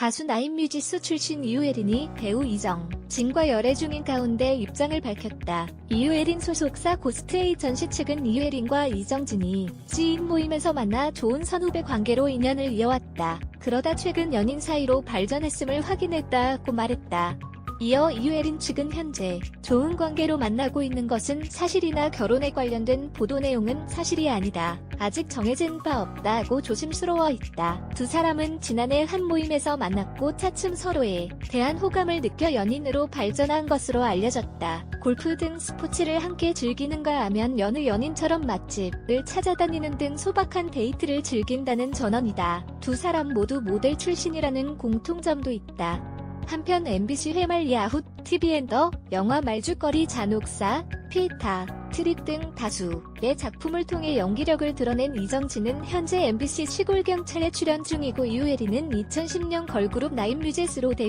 가수 나인뮤지스 출신 이유혜린이 배우 이정, 진과 열애 중인 가운데 입장을 밝혔다. 이유혜린 소속사 고스트 에이 전시 측은 이유혜린과 이정진이 지인 모임에서 만나 좋은 선후배 관계로 인연을 이어왔다. 그러다 최근 연인 사이로 발전했음을 확인했다고 말했다. 이어 이유혜린 측은 현재 좋은 관계로 만나고 있는 것은 사실이나 결혼에 관련된 보도 내용은 사실이 아니다. 아직 정해진 바 없다고 조심스러워 있다. 두 사람은 지난해 한 모임에서 만났고 차츰 서로에 대한 호감을 느껴 연인으로 발전한 것으로 알려졌다. 골프 등 스포츠를 함께 즐기는가 하면 여느 연인처럼 맛집을 찾아다니는 등 소박한 데이트를 즐긴다는 전언이다. 두 사람 모두 모델 출신이라는 공통점도 있다. 한편 MBC 회말 야후, TV엔더, 영화 말죽거리 잔혹사, 피타, 트립 등 다수의 작품을 통해 연기력을 드러낸 이정진은 현재 MBC 시골경찰에 출연 중이고 이우혜리는 2010년 걸그룹 나인뮤지스로 데뷔